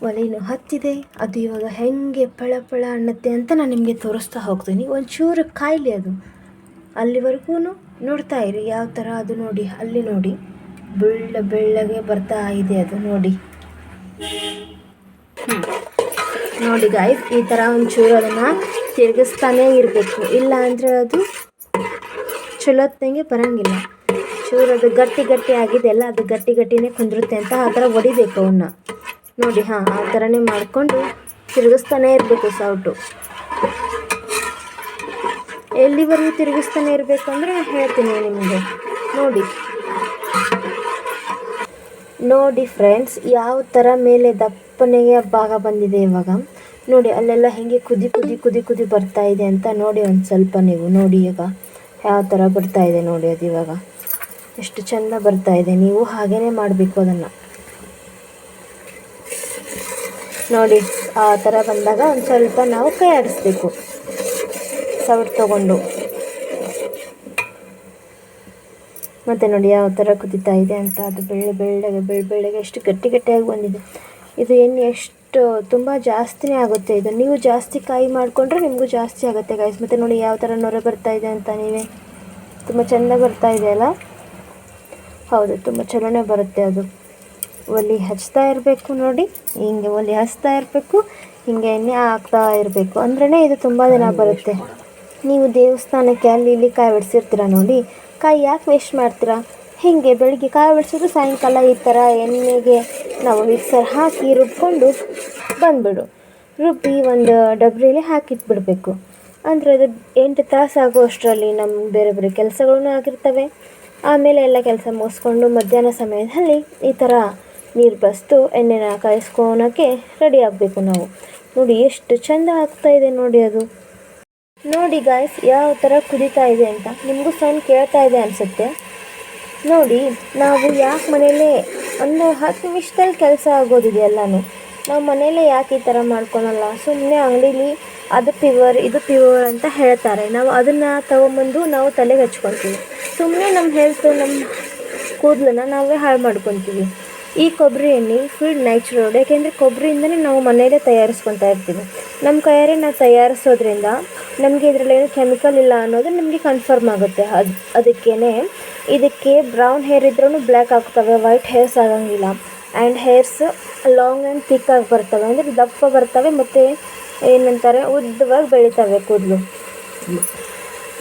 ಒಲೆಯನ್ನು ಹತ್ತಿದೆ ಅದು ಇವಾಗ ಹೆಂಗೆ ಪಳ ಪಳ ಅನ್ನತ್ತೆ ಅಂತ ನಾನು ನಿಮಗೆ ತೋರಿಸ್ತಾ ಹೋಗ್ತೀನಿ. ಒಂಚೂರು ಕಾಯಿಲೆ ಅದು. ಅಲ್ಲಿವರೆಗೂ ನೋಡ್ತಾ ಇರಿ, ಯಾವ ಥರ ಅದು ನೋಡಿ, ಅಲ್ಲಿ ನೋಡಿ. ಬೆಳ್ಳ ಬೆಳ್ಳಗೆ ಬರ್ತಾ ಇದೆ ಅದು ನೋಡಿ. ಹ್ಮ್. ನೋಡಿ ಗಾಯ್ಸ್ ಈ ಥರ ಒಂಚೂರು ಅದನ್ನು ತಿರುಗಿಸ್ತಾನೇ ಇರಬೇಕು. ಇಲ್ಲ ಅಂದರೆ ಅದು ಚಲೋತ್ತಂಗೆ ಬರೋಂಗಿಲ್ಲ. ಚೂರು ಅದು ಗಟ್ಟಿ ಗಟ್ಟಿ ಆಗಿದೆ ಎಲ್ಲ ಅದು ಗಟ್ಟಿ ಗಟ್ಟಿನೇ ಕುಂದಿರುತ್ತೆ ಅಂತ ಆ ಥರ ಹೊಡಿಬೇಕು ಅವನ್ನ ನೋಡಿ, ಹಾಂ, ಆ ಥರನೇ ಮಾಡಿಕೊಂಡು ತಿರುಗಿಸ್ತಾನೇ ಇರಬೇಕು ಸೌಟು ಎಲ್ಲಿವರೆಗೂ ತಿರುಗಿಸ್ತಾನೆ ಇರಬೇಕು ಅಂದರೆ ಹೇಳ್ತೀನಿ ನಿಮಗೆ. ನೋಡಿ. ನೋಡಿ ಫ್ರೆಂಡ್ಸ್ ಯಾವ ಥರ ಮೇಲೆ ದಪ್ಪನೆಯ ಭಾಗ ಬಂದಿದೆ ಇವಾಗ. ನೋಡಿ, ಅಲ್ಲೆಲ್ಲ ಹೆಂಗೆ ಕುದಿ ಕುದಿ ಕುದಿ ಕುದಿ ಬರ್ತಾ ಇದೆ ಅಂತ ನೋಡಿ ಒಂದು ಸ್ವಲ್ಪ ನೀವು ನೋಡಿ ಈಗ. ಯಾವ ಥರ ಬರ್ತಾ ಇದೆ ನೋಡಿ ಅದು ಇವಾಗ. ಎಷ್ಟು ಚೆಂದ ಬರ್ತಾ ಇದೆ. ನೀವು ಹಾಗೇ ಮಾಡಬೇಕು ಅದನ್ನು. ನೋಡಿ, ಆ ಥರ ಬಂದಾಗ ಒಂದು ಸ್ವಲ್ಪ ನಾವು ಕೈ ಆಡಿಸ್ಬೇಕು ಸೌಟ್ ತಗೊಂಡು. ಮತ್ತು ನೋಡಿ ಯಾವ ಥರ ಕುದೀತಾ ಇದೆ ಅಂತ. ಅದು ಬೆಳ್ಳೆ ಬೆಳ್ಳಗೆ ಬೆಳ್ಳ ಬೆಳ್ಳಗೆ ಎಷ್ಟು ಗಟ್ಟಿ ಗಟ್ಟಿಯಾಗಿ ಬಂದಿದೆ. ಇದು ಎಣ್ಣೆ ಎಷ್ಟು ತುಂಬ ಜಾಸ್ತಿನೇ ಆಗುತ್ತೆ. ಇದು ನೀವು ಜಾಸ್ತಿ ಕಾಯಿ ಮಾಡಿಕೊಂಡ್ರೆ ನಿಮಗೂ ಜಾಸ್ತಿ ಆಗುತ್ತೆ ಗಾಯ್ಸ್ ಮತ್ತು ನೋಡಿ ಯಾವ ಥರ ನೊರೆ ಬರ್ತಾ ಇದೆ ಅಂತ ನೀವೇ. ತುಂಬ ಚೆಂದ ಬರ್ತಾ ಇದೆ ಅಲ್ಲ? ಹೌದು ತುಂಬ ಚಲೋನೇ ಬರುತ್ತೆ ಅದು. ಒಲೆ ಹಚ್ತಾ ಇರಬೇಕು ನೋಡಿ. ಹಿಂಗೆ ಒಲೆ ಹಚ್ತಾ ಇರಬೇಕು ಹಿಂಗೆ ಎಣ್ಣೆ ಹಾಕ್ತಾ ಇರಬೇಕು. ಅಂದ್ರೇ ಇದು ತುಂಬ ದಿನ ಬರುತ್ತೆ. ನೀವು ದೇವಸ್ಥಾನಕ್ಕೆ ಅಲ್ಲಿ ಇಲ್ಲಿ ಕಾಯಿ ಬಿಡಿಸಿರ್ತೀರ ನೋಡಿ. ಕಾಯಿ ಯಾಕೆ ವೇಸ್ಟ್ ಮಾಡ್ತೀರಾ? ಹೀಗೆ ಬೆಳಿಗ್ಗೆ ಕಾಯಿ ಬಿಡಿಸಿದ್ರು ಸಾಯಂಕಾಲ ಈ ಥರ ಎಣ್ಣೆಗೆ ನಾವು ಮಿಕ್ಸರ್ ಹಾಕಿ ರುಬ್ಕೊಂಡು ಬಂದುಬಿಡು. ರುಬ್ಬಿ ಒಂದು ಡಬ್ರಿಲಿ ಹಾಕಿಟ್ಬಿಡಬೇಕು. ಅಂದರೆ ಅದು ಎಂಟು ತಾಸು ಆಗೋ ಅಷ್ಟರಲ್ಲಿ ನಮ್ಮ ಬೇರೆ ಬೇರೆ ಕೆಲಸಗಳೂ ಆಗಿರ್ತವೆ. ಆಮೇಲೆ ಎಲ್ಲ ಕೆಲಸ ಮುಗಿಸ್ಕೊಂಡು ಮಧ್ಯಾಹ್ನ ಸಮಯದಲ್ಲಿ ಈ ಥರ ನೀರು ಬಸ್ತು, ಎಣ್ಣೆನ ಕಾಯಿಸ್ಕೊಳೋಕ್ಕೆ ರೆಡಿ ಆಗಬೇಕು ನಾವು. ನೋಡಿ ಎಷ್ಟು ಚೆಂದ ಆಗ್ತಾಯಿದೆ ನೋಡಿ ಅದು. ನೋಡಿ ಗಾಯ್ಸ್ ಯಾವ ಥರ ಕುದೀತಾ ಇದೆ ಅಂತ. ನಿಮಗೂ ಸೌಂಡ್ ಕೇಳ್ತಾ ಇದೆ ಅನಿಸುತ್ತೆ. ನೋಡಿ, ನಾವು ಯಾಕೆ ಮನೇಲೇ ಒಂದು ಹತ್ತು ನಿಮಿಷದಲ್ಲಿ ಕೆಲಸ ಆಗೋದಿದೆ ಎಲ್ಲನೂ ನಾವು ಮನೇಲೇ ಯಾಕೆ ಈ ಥರ ಮಾಡ್ಕೊಳಲ್ಲ? ಸುಮ್ಮನೆ ಅಂಗಡೀಲಿ ಅದು ಪ್ಯೂವರ್ ಇದು ಪ್ಯೂವರ್ ಅಂತ ಹೇಳ್ತಾರೆ. ನಾವು ಅದನ್ನು ತೊಗೊಂಬಂದು ನಾವು ತಲೆಗೆ ಹಚ್ಕೊತೀವಿ ಸುಮ್ಮನೆ ನಮ್ಮ ಹೆಲ್ತ್ ನಮ್ಮ ಕೂದಲನ್ನ ನಾವೇ ಹಾಳು ಮಾಡ್ಕೊತೀವಿ ಈ ಕೊಬ್ಬರಿ ಎಣ್ಣೆ ಫುಲ್ ನ್ಯಾಚುರಲ್ ಯಾಕೆಂದರೆ ಕೊಬ್ಬರಿಯಿಂದನೇ ನಾವು ಮನೆಯಲ್ಲೇ ತಯಾರಿಸ್ಕೊತಾ ಇರ್ತೀವಿ. ನಮ್ಮ ಕೈಯಾರೆ ನಾವು ತಯಾರಿಸೋದ್ರಿಂದ ನಮಗೆ ಇದರಲ್ಲಿ ಏನು ಕೆಮಿಕಲ್ ಇಲ್ಲ ಅನ್ನೋದು ನಿಮಗೆ ಕನ್ಫರ್ಮ್ ಆಗುತ್ತೆ. ಅದು ಅದಕ್ಕೇ ಇದಕ್ಕೆ ಬ್ರೌನ್ ಹೇರ್ ಇದ್ರೂ ಬ್ಲ್ಯಾಕ್ ಆಗ್ತವೆ ವೈಟ್ ಹೇರ್ಸ್ ಆಗಂಗಿಲ್ಲ. ಆ್ಯಂಡ್ ಹೇರ್ಸ್ ಲಾಂಗ್ ಆ್ಯಂಡ್ ಆಗಿ ಬರ್ತವೆ. ಅಂದರೆ ದಪ್ಪ ಬರ್ತವೆ ಮತ್ತು ಏನಂತಾರೆ, ಉದ್ದವಾಗಿ ಬೆಳಿತವೆ ಕೂದಲು.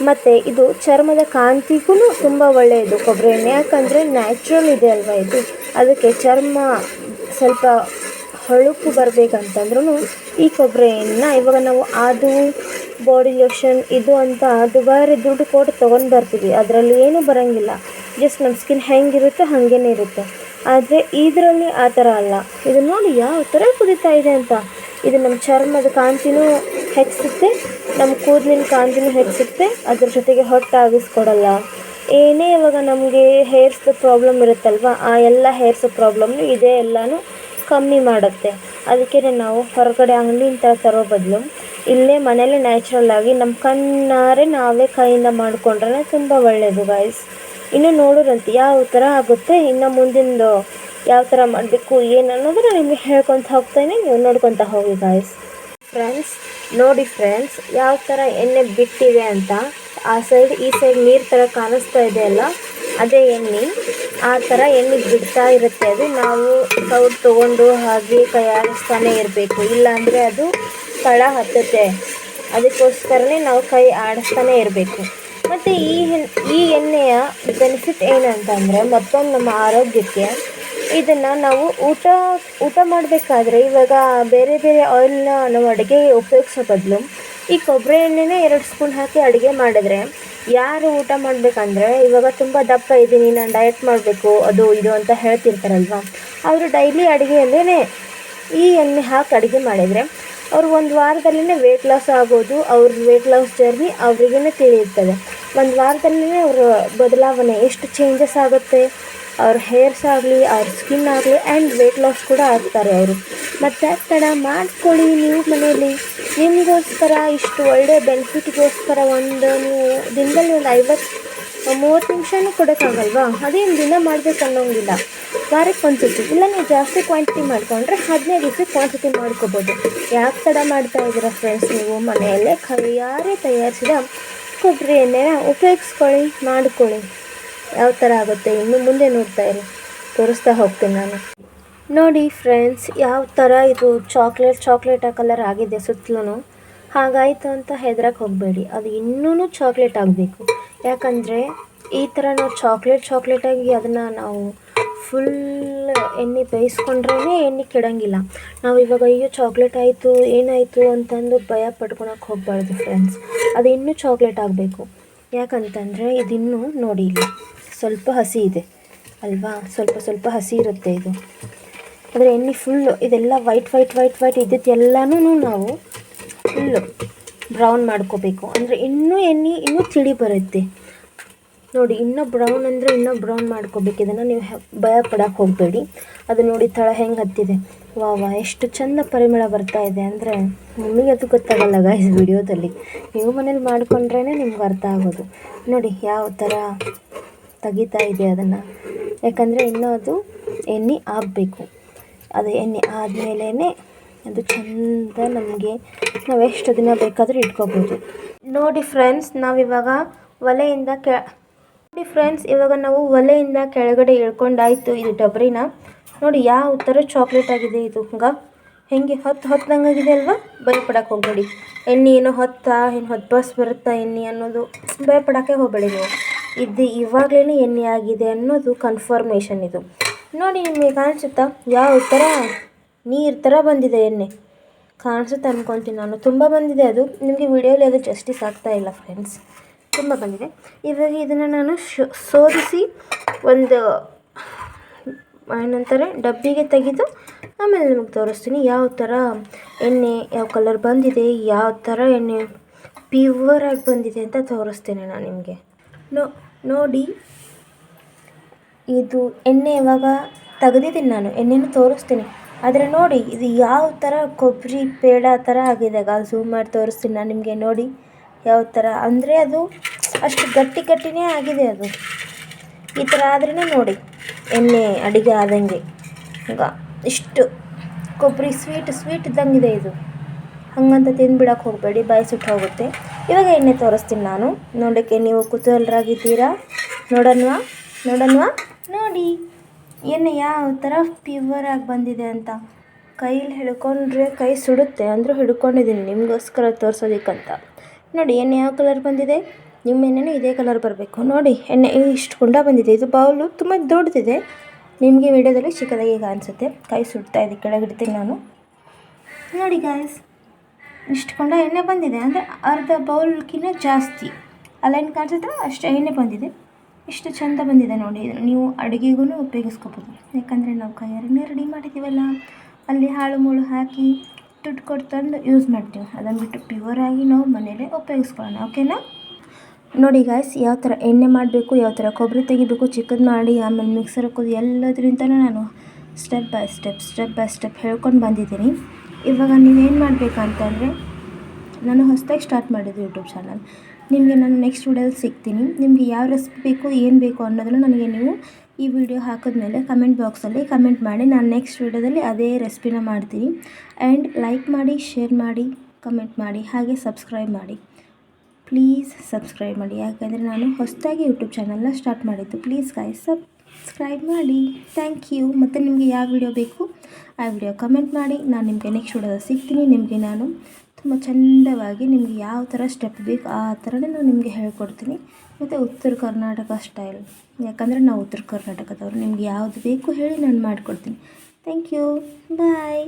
ಮತ್ತು ಇದು ಚರ್ಮದ ಕಾಂತಿಗೂ ತುಂಬ ಒಳ್ಳೆಯದು. ಕೊಬ್ಬರಿ ಎಣ್ಣೆ ಯಾಕಂದರೆ ನ್ಯಾಚುರಲ್ ಇದೆ ಅಲ್ವಾ ಇದು? ಅದಕ್ಕೆ ಚರ್ಮ ಸ್ವಲ್ಪ ಹೊಳಪು ಬರಬೇಕಂತಂದ್ರೂ ಈ ಕೊಬ್ಬರಿ ಎಣ್ಣೆನ ಇವಾಗ ನಾವು ಅದು ಬಾಡಿ ಲೋಷನ್ ಇದು ಅಂತ ದುಬಾರಿ ದುಡ್ಡು ಕೊಟ್ಟು ತೊಗೊಂಡು ಬರ್ತೀವಿ. ಅದರಲ್ಲಿ ಏನೂ ಬರೋಂಗಿಲ್ಲ. ಜಸ್ಟ್ ನಮ್ಮ ಸ್ಕಿನ್ ಹೆಂಗಿರುತ್ತೋ ಹಾಗೇ ಇರುತ್ತೆ. ಆದರೆ ಇದರಲ್ಲಿ ಆ ಥರ ಅಲ್ಲ. ಇದು ನೋಡಿ ಯಾವ ಥರ ಕುದೀತಾ ಇದೆ ಅಂತ. ಇದು ನಮ್ಮ ಚರ್ಮದ ಕಾಂತಿನೂ ಹೆಚ್ಚಿಸುತ್ತೆ ನಮ್ಮ ಕೂದಲಿನ ಕಾಂತಿನೂ ಹೆಚ್ಚಿಸುತ್ತೆ, ಅದ್ರ ಜೊತೆಗೆ ಹೊಟ್ಟೆ ಆಗಿಸ್ಕೊಡಲ್ಲ ಏನೇ ಇವಾಗ ನಮಗೆ ಹೇರ್ಸ್ದು ಪ್ರಾಬ್ಲಮ್ ಇರುತ್ತಲ್ವ, ಆ ಎಲ್ಲ ಹೇರ್ಸ್ ಪ್ರಾಬ್ಲಮ್ನು ಇದೇ ಎಲ್ಲನೂ. ಕಮ್ಮಿ ಮಾಡುತ್ತೆ. ಅದಕ್ಕೆ ನಾವು ಹೊರಗಡೆ ಅಂಗಡಿಯಿಂದ ತರೋ ಬದಲು ಇಲ್ಲೇ ಮನೇಲೆ ನ್ಯಾಚುರಲ್ ಆಗಿ ನಮ್ಮ ಕಣ್ಣಾರೆ ನಾವೇ ಕೈಯಿಂದ ಮಾಡಿಕೊಂಡ್ರೆ ತುಂಬ ಒಳ್ಳೆಯದು ಗಾಯ್ಸ್ ಇನ್ನು ನೋಡೋರಂತೆ ಯಾವ ಥರ ಆಗುತ್ತೆ. ಇನ್ನು ಮುಂದಿಂದು ಯಾವ ಥರ ಮಾಡಬೇಕು, ಏನು ಅನ್ನೋದನ್ನ ನಿಮಗೆ ಹೇಳ್ಕೊತ ಹೋಗ್ತಾನೆ. ನೀವು ನೋಡ್ಕೊತ ಹೋಗಿ ಗಾಯ್ಸ್ ಫ್ರೆಂಡ್ಸ್ ನೋಡಿ ಫ್ರೆಂಡ್ಸ್ ಯಾವ ಥರ ಎಣ್ಣೆ ಬಿಟ್ಟಿದೆ ಅಂತ ಆ ಸೈಡ್ ಈ ಸೈಡ್ ನೀರು ಥರ ಕಾಣಿಸ್ತಾ ಇದೆ ಅಲ್ಲ? ಅದೇ ಎಣ್ಣೆ. ಆ ಥರ ಎಣ್ಣೆ ಬಿಡ್ತಾ ಇರುತ್ತೆ ಅದು. ನಾವು ಸೌಟ್ ತೊಗೊಂಡು ಹಾಗೆ ಕೈ ಆಡಿಸ್ತಾನೆ ಇರಬೇಕು. ಇಲ್ಲಾಂದರೆ ಅದು ತಳ ಹತ್ತುತ್ತೆ. ಅದಕ್ಕೋಸ್ಕರನೇ ನಾವು ಕೈ ಆಡಿಸ್ತಾನೆ ಇರಬೇಕು. ಮತ್ತು ಈ ಈ ಎಣ್ಣೆಯ ಬೆನಿಫಿಟ್ ಏನಂತಂದರೆ ಮತ್ತೊಂದು ನಮ್ಮ ಆರೋಗ್ಯಕ್ಕೆ ಇದನ್ನು ನಾವು ಊಟ ಊಟ ಮಾಡಬೇಕಾದ್ರೆ ಇವಾಗ ಬೇರೆ ಬೇರೆ ಆಯಿಲ್ನ ನಾವು ಅಡುಗೆಗೆ ಉಪಯೋಗಿಸೋ ಬದಲು ಈ ಕೊಬ್ಬರಿ ಎಣ್ಣೆನೇ ಎರಡು ಸ್ಪೂನ್ ಹಾಕಿ ಅಡುಗೆ ಮಾಡಿದ್ರೆ ಯಾರು ಊಟ ಮಾಡಬೇಕಂದ್ರೆ ಇವಾಗ ತುಂಬ ದಪ್ಪ ಇದ್ದೀನಿ, ನಾನು ಡಯಟ್ ಮಾಡಬೇಕು, ಅದು ಇದು ಅಂತ ಹೇಳ್ತಿರ್ತಾರಲ್ವ? ಅವರು ಡೈಲಿ ಅಡುಗೆಯಲ್ಲೇ ಈ ಎಣ್ಣೆ ಹಾಕಿ ಅಡುಗೆ ಮಾಡಿದರೆ ಅವ್ರು ಒಂದು ವಾರದಲ್ಲೇ ವೆಯ್ಟ್ ಲಾಸ್ ಆಗೋದು, ಅವ್ರ ವೆಯ್ಟ್ ಲಾಸ್ ಜರ್ನಿ ಅವರಿಗೇ ತಿಳಿಯುತ್ತದೆ. ಒಂದು ವಾರದಲ್ಲೇ ಅವರ ಬದಲಾವಣೆ ಎಷ್ಟು ಚೇಂಜಸ್ ಆಗುತ್ತೆ? ಅವ್ರ ಹೇರ್ಸ್ ಆಗಲಿ, ಅವ್ರ ಸ್ಕಿನ್ ಆಗಲಿ ಆ್ಯಂಡ್ ವೆಯ್ಟ್ ಲಾಸ್ ಕೂಡ ಆಗ್ತಾರೆ ಅವರು. ಮತ್ತು ತಡ ಮಾಡ್ಕೊಳ್ಳಿ ನೀವು ಮನೆಯಲ್ಲಿ. ನಿಮಗೋಸ್ಕರ ಇಷ್ಟು ಒಳ್ಳೆಯ ಬೆನಿಫಿಟ್ಗೋಸ್ಕರ ಒಂದು ನೀವು ದಿನದಲ್ಲಿ ಒಂದು ಐವತ್ತು ಮೂವತ್ತು ನಿಮಿಷನೂ ಕೊಡೋಕ್ಕಾಗಲ್ವಾ? ಅದೇನು ದಿನ ಮಾಡಬೇಕು ಅನ್ನೋಂಗಿಲ್ಲ. ವಾರಕ್ಕೆ ಒಂದು ಇಲ್ಲ ನೀವು ಜಾಸ್ತಿ ಕ್ವಾಂಟಿಟಿ ಮಾಡಿಕೊಂಡ್ರೆ ಹದಿನೈದು ದಿವಸಕ್ಕೆ ಕ್ವಾಂಟಿಟಿ ಮಾಡ್ಕೋಬೋದು. ಯಾಕೆ ತಡ ಮಾಡ್ತಾ ಇದ್ದೀರಾ ಫ್ರೆಂಡ್ಸ್ ನೀವು? ಮನೆಯಲ್ಲೇ ಕೈಯಾರೆ ತಯಾರಿಸಿದ ಕೊಬ್ಬರಿ ಎಣ್ಣೆನ ಉಪಯೋಗಿಸ್ಕೊಳ್ಳಿ, ಮಾಡ್ಕೊಳ್ಳಿ. ಯಾವ ಥರ ಆಗುತ್ತೆ ಇನ್ನು ಮುಂದೆ ನೋಡ್ತಾ ಇರಿ. ತೋರಿಸ್ತಾ ಹೋಗ್ತೀನಿ ನಾನು. ನೋಡಿ ಫ್ರೆಂಡ್ಸ್ ಯಾವ ಥರ ಇದು ಚಾಕ್ಲೇಟ್ ಚಾಕ್ಲೇಟ್ ಕಲರ್ ಆಗಿದೆ ಸುತ್ತಲೂ. ಹಾಗಾಯಿತು ಅಂತ ಹೆದ್ರಕ್ಕೆ ಹೋಗಬೇಡಿ. ಅದು ಇನ್ನೂ ಚಾಕ್ಲೇಟ್ ಆಗಬೇಕು. ಯಾಕಂದರೆ ಈ ಥರ ನಾವು ಚಾಕ್ಲೇಟ್ ಚಾಕ್ಲೇಟಾಗಿ ಅದನ್ನು ನಾವು ಫುಲ್ ಎಣ್ಣೆ ಬೇಯಿಸ್ಕೊಂಡ್ರೇ ಎಣ್ಣೆ ಕೆಡಂಗಿಲ್ಲ. ನಾವು ಇವಾಗ ಅಯ್ಯೋ ಚಾಕ್ಲೇಟ್ ಆಯಿತು, ಏನಾಯಿತು ಅಂತಂದು ಭಯ ಪಡ್ಕೊಳಕ್ಕೆ ಹೋಗಬಾರ್ದು ಫ್ರೆಂಡ್ಸ್ ಅದು ಇನ್ನೂ ಚಾಕ್ಲೇಟ್ ಆಗಬೇಕು. ಯಾಕಂತಂದರೆ ಇದಿನ್ನೂ ನೋಡಿ ಸ್ವಲ್ಪ ಹಸಿ ಇದೆ, ಅಲ್ವಾ? ಸ್ವಲ್ಪ ಸ್ವಲ್ಪ ಹಸಿ ಇರುತ್ತೆ ಇದು. ಆದರೆ ಎಣ್ಣೆ ಫುಲ್ಲು ಇದೆಲ್ಲ ವೈಟ್ ವೈಟ್ ವೈಟ್ ವೈಟ್ ಇದ್ದಿದ್ದೆಲ್ಲನೂ ನಾವು ಫುಲ್ಲು ಬ್ರೌನ್ ಮಾಡ್ಕೋಬೇಕು. ಅಂದರೆ ಇನ್ನೂ ಎಣ್ಣೆ, ಇನ್ನೂ ತಿಳಿ ಬರುತ್ತೆ. ನೋಡಿ, ಇನ್ನೂ ಬ್ರೌನ್ ಅಂದರೆ ಇನ್ನೂ ಬ್ರೌನ್ ಮಾಡ್ಕೋಬೇಕು. ಇದನ್ನು ನೀವು ಭಯ ಪಡೋಕ್ಕೆ ಹೋಗಬೇಡಿ. ಅದು ನೋಡಿ ತಳ ಹೆಂಗೆ ಹತ್ತಿದೆ. ವಾ ವಾ, ಎಷ್ಟು ಚಂದ ಪರಿಮಳ ಬರ್ತಾ ಇದೆ. ಅಂದರೆ ನಿಮಗೆ ಅದು ಗೊತ್ತಾಗಲ್ಲ ಗಾಯ್ಸ್ ವಿಡಿಯೋದಲ್ಲಿ ನೀವು ಮನೇಲಿ ಮಾಡಿಕೊಂಡ್ರೇ ನಿಮ್ಗೆ ಅರ್ಥ ಆಗೋದು. ನೋಡಿ, ಯಾವ ಥರ ತೆಗಿತಾ ಇದೆ ಅದನ್ನು. ಯಾಕಂದರೆ ಇನ್ನೂ ಅದು ಎಣ್ಣೆ ಆಗಬೇಕು. ಅದು ಎಣ್ಣೆ ಆದಮೇಲೇ ಅದು ಚಂದ ನಮಗೆ ನಾವು ಎಷ್ಟು ದಿನ ಬೇಕಾದರೂ ಇಟ್ಕೋಬೋದು. ನೋಡಿ ಫ್ರೆಂಡ್ಸ್ ನಾವಿವಾಗ ಒಲೆಯಿಂದ ಕೆ, ನೋಡಿ ಫ್ರೆಂಡ್ಸ್ ಇವಾಗ ನಾವು ಒಲೆಯಿಂದ ಕೆಳಗಡೆ ಇಳ್ಕೊಂಡಾಯಿತು ಇದು ಡಬ್ರಿನ. ನೋಡಿ ಯಾವ ಥರ ಚಾಕ್ಲೇಟ್ ಆಗಿದೆ ಇದು ಹಂಗೆ. ಹೆಂಗೆ ಹೊತ್ತು ಹೊತ್ತಂಗಾಗಿದೆ ಅಲ್ವಾ? ಭಯಪಡಕ್ಕೆ ಹೋಗಬೇಡಿ. ಎಣ್ಣೆ ಏನೋ ಹೊತ್ತಾ, ಏನು ಹೊತ್ತು ಬಸ್ ಬರುತ್ತಾ ಎಣ್ಣೆ ಅನ್ನೋದು ಭಯಪಡೋಕ್ಕೆ ಹೋಗಬೇಡಿ ನೀವು. ಇದು ಇವಾಗಲೇ ಎಣ್ಣೆ ಆಗಿದೆ ಅನ್ನೋದು ಕನ್ಫರ್ಮೇಷನ್ ಇದು. ನೋಡಿ ನಿಮಗೆ ಕಾಣಿಸುತ್ತಾ? ಯಾವ ಥರ ನೀರು ಥರ ಬಂದಿದೆ ಎಣ್ಣೆ. ಕಾಣಿಸುತ್ತೆ ಅಂದ್ಕೊತೀನಿ ನಾನು. ತುಂಬ ಬಂದಿದೆ ಅದು. ನಿಮಗೆ ವಿಡಿಯೋಲಿ ಅದು ಜಸ್ಟಿಸ್ ಆಗ್ತಾ ಇಲ್ಲ ಫ್ರೆಂಡ್ಸ್ ತುಂಬ ಬಂದಿದೆ. ಇವಾಗ ಇದನ್ನು ನಾನು ಶೋ ಒಂದು, ಏನಂತಾರೆ, ಡಬ್ಬಿಗೆ ತೆಗೆದು ಆಮೇಲೆ ನಿಮಗೆ ತೋರಿಸ್ತೀನಿ ಯಾವ ಥರ ಎಣ್ಣೆ, ಯಾವ ಕಲರ್ ಬಂದಿದೆ, ಯಾವ ಥರ ಎಣ್ಣೆ ಪ್ಯೂವರಾಗಿ ಬಂದಿದೆ ಅಂತ ತೋರಿಸ್ತೇನೆ ನಾನು ನಿಮಗೆ. ನೋ ನೋಡಿ. ಇದು ಎಣ್ಣೆ ಇವಾಗ ತೆಗೆದಿದ್ದೀನಿ ನಾನು, ಎಣ್ಣೆನೂ ತೋರಿಸ್ತೀನಿ. ಆದರೆ ನೋಡಿ, ಇದು ಯಾವ ಥರ ಕೊಬ್ಬರಿ ಪೇಡ ಥರ ಆಗಿದೆ. ಝೂಮ್ ಮಾಡಿ ತೋರಿಸ್ತೀನಿ ನಾನು ನಿಮಗೆ, ನೋಡಿ ಯಾವ ಥರ ಅಂದರೆ ಅದು ಅಷ್ಟು ಗಟ್ಟಿ ಗಟ್ಟಿನೇ ಆಗಿದೆ ಅದು. ಈ ಥರ ಆದ್ರೂ ನೋಡಿ, ಎಣ್ಣೆ ಅಡುಗೆ ಆದಂಗೆ. ಈಗ ಇಷ್ಟು ಕೊಬ್ಬರಿ ಸ್ವೀಟ್ ಸ್ವೀಟ್ ಇದ್ದಂಗಿದೆ ಇದು. ಹಂಗಂತ ತಿಂದ್ಬಿಡಕ್ಕೆ ಹೋಗಬೇಡಿ, ಬಾಯಿ ಸುಟ್ಟು ಹೋಗುತ್ತೆ. ಇವಾಗ ಎಣ್ಣೆ ತೋರಿಸ್ತೀನಿ ನಾನು. ನೋಡೋಕ್ಕೆ ನೀವು ಕುತೂಹಲರಾಗಿದ್ದೀರಾ? ನೋಡೋಣವಾ ನೋಡೋಣವಾ ನೋಡಿ. ಎಣ್ಣೆ ಯಾವ ಥರ ಪ್ಯೂವರ್ ಆಗಿ ಬಂದಿದೆ ಅಂತ. ಕೈಯಲ್ಲಿ ಹಿಡ್ಕೊಂಡ್ರೆ ಕೈ ಸುಡುತ್ತೆ, ಅಂದರೂ ಹಿಡ್ಕೊಂಡಿದ್ದೀನಿ. ನಿಮಗೋಸ್ಕರ ತೋರಿಸೋದಕ್ಕಂತ. ನೋಡಿ, ಎಣ್ಣೆ ಯಾವ ಕಲರ್ ಬಂದಿದೆ? ನಿಮ್ಮ ಎಣ್ಣೆನೂ ಇದೇ ಕಲರ್ ಬರಬೇಕು. ನೋಡಿ, ಎಣ್ಣೆ ಇಷ್ಟು ಕುಂಡ ಬಂದಿದೆ. ಇದು ಬೌಲು ತುಂಬ ದೊಡ್ಡದಿದೆ. ನಿಮಗೆ ವಿಡಿಯೋದಲ್ಲಿ ಚಿಕ್ಕದಾಗಿ ಕಾಣಿಸುತ್ತೆ. ಕೈ ಸುಡ್ತಾ ಇದೆ ಕೆಳಗಿಡ್ತೀನಿ ನಾನು. ನೋಡಿ ಗಾಯ್ಸ್ ಇಷ್ಟು ಕೊಂಡ ಎಣ್ಣೆ ಬಂದಿದೆ. ಅಂದರೆ ಅರ್ಧ ಬೌಲ್ಗಿಂತ ಜಾಸ್ತಿ. ಅಲ್ಲೇನು ಕಾಣಿಸುತ್ತೆ ಅಷ್ಟು ಎಣ್ಣೆ ಬಂದಿದೆ. ಇಷ್ಟು ಚಂದ ಬಂದಿದೆ ನೋಡಿ ನೀವು ಅಡುಗೆಗೂ ಉಪಯೋಗಿಸ್ಕೋಬೋದು. ಯಾಕಂದರೆ ನಾವು ಕೈಯಾರನ್ನ ರೆಡಿ ಮಾಡಿದ್ದೀವಲ್ಲ, ಅಲ್ಲಿ ಹಾಳು ಮುಳು ಹಾಕಿ ದುಡ್ಡು ಕೊಟ್ಟು ತಂದು ಯೂಸ್ ಮಾಡ್ತೀವಿ. ಅದನ್ನು ಬಿಟ್ಟು ಪ್ಯೂರಾಗಿ ನಾವು ಮನೇಲೆ ಉಪಯೋಗಿಸ್ಕೊಳ್ಳೋಣ. ಓಕೆನಾ ನೋಡಿ ಗಾಯ್ಸ್ ಯಾವ ಥರ ಎಣ್ಣೆ ಮಾಡಬೇಕು, ಯಾವ ಥರ ಕೊಬ್ಬರಿ ತೆಗಿಬೇಕು, ಚಿಕ್ಕದು ಮಾಡಿ, ಆಮೇಲೆ ಮಿಕ್ಸರ್ ಹಾಕೋದು, ಎಲ್ಲದರಿಂದನೂ ನಾನು step by step step by step ಹೇಳ್ಕೊಂಡು ಬಂದಿದ್ದೀನಿ. ಇವಾಗ ನೀವೇನು ಮಾಡಬೇಕಂತಂದರೆ, ನಾನು ಹೊಸದಾಗಿ ಸ್ಟಾರ್ಟ್ ಮಾಡಿದ್ದು ಯೂಟ್ಯೂಬ್ ಚಾನಲ್ ನಿಮಗೆ ನಾನು ನೆಕ್ಸ್ಟ್ ವಿಡಿಯೋದಲ್ಲಿ ಸಿಗ್ತೀನಿ. ನಿಮಗೆ ಯಾವ ರೆಸಿಪಿ ಬೇಕು, ಏನು ಬೇಕು ಅನ್ನೋದನ್ನು ನನಗೆ ನೀವು ಈ ವಿಡಿಯೋ ಹಾಕಿದ್ಮೇಲೆ ಕಮೆಂಟ್ ಬಾಕ್ಸಲ್ಲಿ ಕಮೆಂಟ್ ಮಾಡಿ. ನಾನು ನೆಕ್ಸ್ಟ್ ವೀಡಿಯೋದಲ್ಲಿ ಅದೇ ರೆಸಿಪಿನ ಮಾಡ್ತೀನಿ. ಆ್ಯಂಡ್ ಲೈಕ್ ಮಾಡಿ ಶೇರ್ ಮಾಡಿ ಕಮೆಂಟ್ ಮಾಡಿ, ಹಾಗೆ ಸಬ್ಸ್ಕ್ರೈಬ್ ಮಾಡಿ. ಪ್ಲೀಸ್ ಸಬ್ಸ್ಕ್ರೈಬ್ ಮಾಡಿ. ಯಾಕೆಂದರೆ ನಾನು ಹೊಸದಾಗಿ ಯೂಟ್ಯೂಬ್ ಚಾನಲ್ನ ಸ್ಟಾರ್ಟ್ ಮಾಡಿದ್ದು. ಪ್ಲೀಸ್ ಗಾಯ್ಸ್ ಸಬ್ಸ್ಕ್ರೈಬ್ ಮಾಡಿ. ಥ್ಯಾಂಕ್ ಯು ಮತ್ತು ನಿಮಗೆ ಯಾವ ವಿಡಿಯೋ ಬೇಕು, ಆ ವಿಡಿಯೋ ಕಮೆಂಟ್ ಮಾಡಿ. ನಾನು ನಿಮಗೆ ನೆಕ್ಸ್ಟ್ ವಿಡಿಯೋದಲ್ಲಿ ಸಿಗ್ತೀನಿ. ನಿಮಗೆ ನಾನು ತುಂಬ ಚಂದವಾಗಿ ನಿಮಗೆ ಯಾವ ಥರ ಸ್ಟೆಪ್ ಬೇಕು, ಆ ಥರನೇ ನಾನು ನಿಮಗೆ ಹೇಳ್ಕೊಡ್ತೀನಿ. ಮತ್ತು ಉತ್ತರ ಕರ್ನಾಟಕ ಸ್ಟೈಲ್ ಯಾಕಂದರೆ ನಾವು ಉತ್ತರ ಕರ್ನಾಟಕದವರು. ನಿಮ್ಗೆ ಯಾವುದು ಬೇಕು ಹೇಳಿ ನಾನು ಮಾಡಿಕೊಡ್ತೀನಿ. Thank you bye